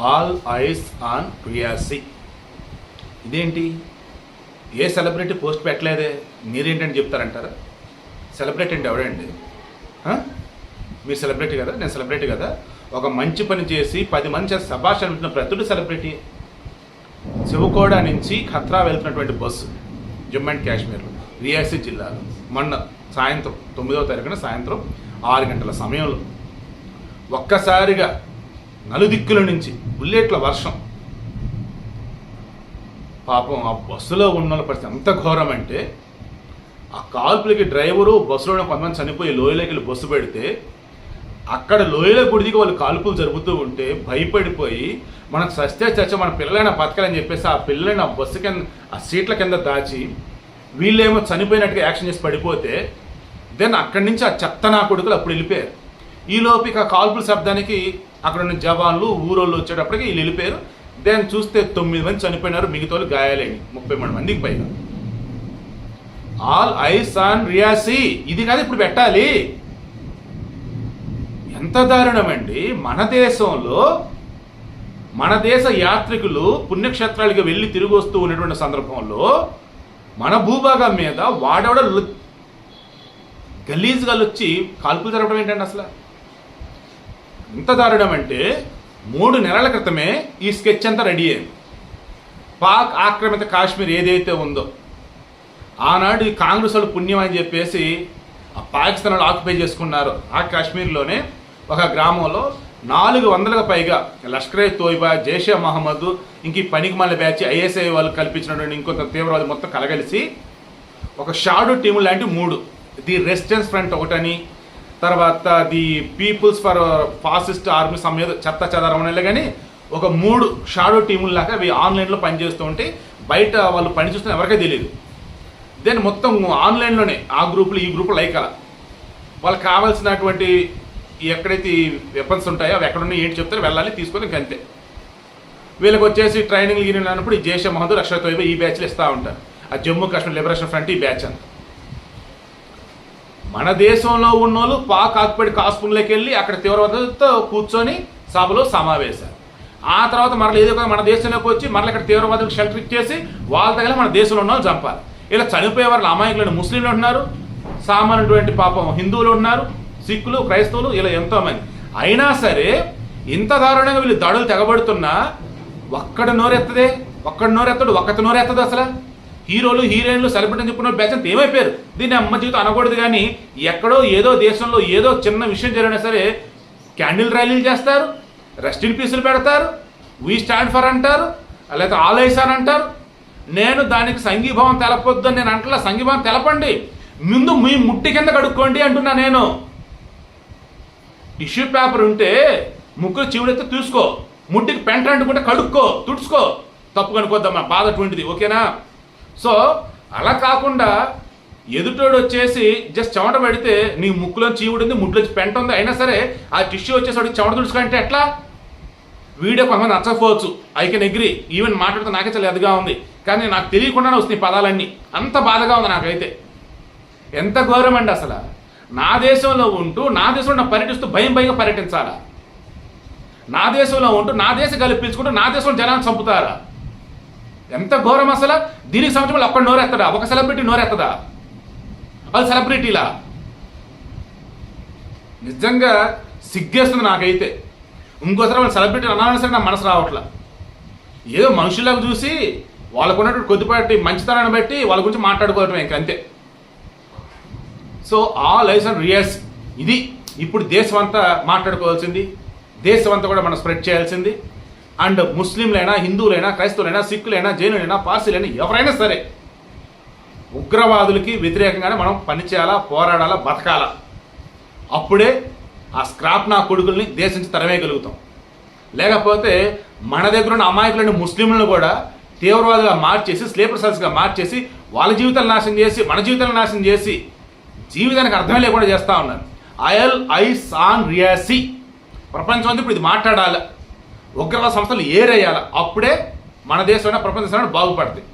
All eyes on ప్రియాసి. ఇదేంటి? ఏ celebrity post పెట్టలేదే? మీరేంటని చెప్తారంటారా? సెలబ్రిటీ అంటే ఎవడండి? మీరు సెలబ్రిటీ కదా? నేను సెలబ్రిటీ కదా? ఒక మంచి పని చేసి పది మంది చేసి సభాష్ అంటున్న ప్రతుడు సెలబ్రిటీ. శివకోడ నుంచి ఖత్రా వెళ్తున్నటువంటి బస్సు జమ్మూ అండ్ కాశ్మీర్లో రియాసి జిల్లాలో మొన్న సాయంత్రం తొమ్మిదవ తారీఖున సాయంత్రం ఆరు గంటల సమయంలో. ఒక్కసారిగా నలుదిక్కుల నుంచి బుల్లెట్ల వర్షం. పాపం ఆ బస్సులో ఉన్న వాళ్ళ పరిస్థితి ఎంత ఘోరం అంటే ఆ కాల్పులకి డ్రైవరు బస్సులో కొంతమంది చనిపోయి లోయలోకి వెళ్ళి బస్సు పెడితే అక్కడ లోయలో గుడిదికి వాళ్ళు కాల్పులు జరుగుతూ ఉంటే భయపడిపోయి మనకు సస్తే చచ్చ మన పిల్లలైనా బతకాలని చెప్పేసి ఆ పిల్లలైన ఆ బస్సు కింద ఆ సీట్ల కింద దాచి వీళ్ళేమో చనిపోయినట్టుగా యాక్షన్ చేసి పడిపోతే దెన్ అక్కడి నుంచి ఆ చెత్త నా కొడుకులు అప్పుడు వెళ్ళిపోయారు. ఈ లోపు ఇక కాల్పుల శబ్దానికి అక్కడ ఉన్న జవాన్లు ఊరోళ్ళు వచ్చేటప్పటికి వీళ్ళు వెళ్ళిపోయారు. దాన్ని చూస్తే తొమ్మిది మంది చనిపోయినారు మిగతా వాళ్ళు గాయాలైన ముప్పై మూడు మందికి పైగా. All eyes on Reasi. ఇది కాదు ఇప్పుడు పెట్టాలి. ఎంత దారుణమండి. మన దేశంలో మన దేశ యాత్రికులు పుణ్యక్షేత్రాలకు వెళ్ళి తిరిగి వస్తూ ఉన్నటువంటి సందర్భంలో మన భూభాగం మీద వాడవడ గలీజ్గా వచ్చి కాల్పులు జరపడం ఏంటండి అసలు? ఎంత దారుణం అంటే మూడు నెలల క్రితమే ఈ స్కెచ్ అంతా రెడీ అయింది. పాక్ ఆక్రమిత కాశ్మీర్ ఏదైతే ఉందో ఆనాడు ఈ కాంగ్రెస్ వాళ్ళు పుణ్యం అని చెప్పేసి ఆ పాకిస్తాన్ వాళ్ళు ఆక్యుపై చేసుకున్నారు. ఆ కాశ్మీర్లోనే ఒక గ్రామంలో నాలుగు వందలకు పైగా లష్కరే తోయిబా జైషే మహమ్మద్ ఇంక పనికి మళ్ళీ బ్యాచ్ ఐఎస్ఐ వాళ్ళు కల్పించినటువంటి ఇంకొంత తీవ్రవాది మొత్తం కలగలిసి ఒక షాడో టీము లాంటి మూడు ది రెసిస్టెన్స్ ఫ్రంట్ ఒకటని తర్వాత the people's for fascist army సమేత చెత్త చెదారం అనేలా కానీ ఒక మూడు షాడో టీముల లాగా అవి ఆన్లైన్లో పనిచేస్తూ ఉంటే బయట వాళ్ళు పని చూస్తున్న ఎవరికీ తెలియదు దెన్ మొత్తం ఆన్లైన్లోనే ఆ గ్రూపులు ఈ గ్రూపులు లైక్ అలా. వాళ్ళకి కావాల్సినటువంటి ఎక్కడైతే వెపన్స్ ఉంటాయో అవి ఎక్కడ ఉన్నాయి ఏంటి చెప్తారో వెళ్ళాలి తీసుకొని అంతే. వీళ్ళకి వచ్చేసి ట్రైనింగ్ యూనియన్ అన్నప్పుడు ఈ జైషే మహదూర్ రక్షా తోయిబా ఈ బ్యాచ్లు ఇస్తూ ఉంటారు. ఆ జమ్మూ కాశ్మీర్ లిబరేషన్ ఫ్రంట్ ఈ బ్యాచ్ అంత. మన దేశంలో ఉన్నోళ్ళు పాక్ ఆకుపడి కాశ్మీర్లోకి వెళ్ళి అక్కడ తీవ్రవాదంతో కూర్చొని సభలో సమావేశాలు. ఆ తర్వాత మరలా ఏదో మన దేశంలోకి వచ్చి మరలా ఇక్కడ తీవ్రవాదులకు షెల్టర్ ఇచ్చేసి వాళ్ళ దగ్గర మన దేశంలో ఉన్న వాళ్ళు చంపాలి. ఇలా చనిపోయే వాళ్ళు అమాయకులను ముస్లింలు ఉంటున్నారు సామాన్యటువంటి పాపం హిందువులు ఉన్నారు సిక్కులు క్రైస్తవులు ఇలా ఎంతోమంది. అయినా సరే ఇంత దారుణంగా వీళ్ళు దాడులు తెగబడుతున్నా ఒక్కడ నోరెత్తదే ఒక్కడ నోరెత్తడు ఒక్కత నోరెత్తదు అసలు. హీరోలు హీరోయిన్లు సెలబ్రిటీ చెప్పుకున్న బెచ్చంత ఏమైపోయారు? దీన్ని అమ్మ జీవితం అనకూడదు కానీ ఎక్కడో ఏదో దేశంలో ఏదో చిన్న విషయం జరిగినా సరే క్యాండిల్ ర్యాలీలు చేస్తారు రెస్ట్ ఇన్ పీసులు పెడతారు వీ స్టాండ్ ఫర్ అంటారు లేకపోతే ఆలయసాన్ అంటారు. నేను దానికి సంఘీభావం తెలపొద్దు అని నేను అంటలా సంఘీభావం తెలపండి. ముందు మీ ముట్టి కింద కడుక్కోండి అంటున్నా నేను. టిష్యూ పేపర్ ఉంటే ముక్కు చివుడైతే తీసుకో ముట్టికి పెంట అంటుకుంటే కడుక్కో తుడుచుకో. తప్పు కనుకోద్దమ్మా బాధ అటువంటిది ఓకేనా? సో అలా కాకుండా ఎదుటోడు వచ్చేసి జస్ట్ చెమట పెడితే నీ ముక్కులో చీవుడింది ముట్లో పెంట ఉంది. అయినా సరే ఆ టిష్యూ వచ్చేసి వాడికి చెమట తుడుచుకుంటే ఎట్లా? వీడియో కొంతమంది నచ్చకపోవచ్చు. I can agri. ఈవెన్ మాట్లాడితే నాకే చాలా ఎదుగా ఉంది. కానీ నాకు తెలియకుండానే వస్తున్నాయి పదాలన్నీ. అంత బాధగా ఉంది నాకైతే. ఎంత గౌరవం అండి అసలు? నా దేశంలో ఉంటూ నా దేశంలో పర్యటిస్తూ భయం భయంగా పర్యటించాలా? నా దేశంలో ఉంటూ నా దేశం కల్పించుకుంటూ నా దేశంలో జనాన్ని చంపుతారా? ఎంత ఘోరం అసలు? దీనికి సంవత్సరం ఒక్కడ నోరెత్తదా? ఒక సెలబ్రిటీ నోరెత్తదా? అది సెలబ్రిటీలా నిజంగా సిగ్గేస్తుంది నాకైతే. ఇంకోసారి వాళ్ళు సెలబ్రిటీ అనాలని సరే నా మనసు రావట్లా. ఏదో మనుషులకు చూసి వాళ్ళకు ఉన్నటువంటి కొద్దిపాటి మంచితనాన్ని బట్టి వాళ్ళ గురించి మాట్లాడుకోవటం ఇంక అంతే. సో ఆ లైసన్ రియస్ ఇది ఇప్పుడు దేశం అంతా మాట్లాడుకోవాల్సింది. దేశం అంతా కూడా మనం స్ప్రెడ్ చేయాల్సింది. అండ్ ముస్లింలైనా హిందువులైనా క్రైస్తవులైనా సిక్కులైనా జైనులైనా పార్సీలైనా ఎవరైనా సరే ఉగ్రవాదులకి వ్యతిరేకంగానే మనం పనిచేయాలా పోరాడాలా బతకాలా? అప్పుడే ఆ స్క్రాప్ నా కొడుకుల్ని దేశించి తరవేయగలుగుతాం లేకపోతే మన దగ్గర ఉన్న అమాయకులైన ముస్లింలను కూడా తీవ్రవాదులుగా మార్చేసి స్లీపర్ సెల్స్గా మార్చేసి వాళ్ళ జీవితాలు నాశనం చేసి మన జీవితాలను నాశనం చేసి జీవితానికి అర్థమే లేకుండా చేస్తూ ఉన్నారు. All eyes on Reasi. ప్రపంచం అంతా ఇప్పుడు ఇది మాట్లాడాలి? ఉగ్రవాద సంస్థలు ఏరేయాలి. అప్పుడే మన దేశమైనా ప్రపంచ దేశంలో బాగుపడతాయి.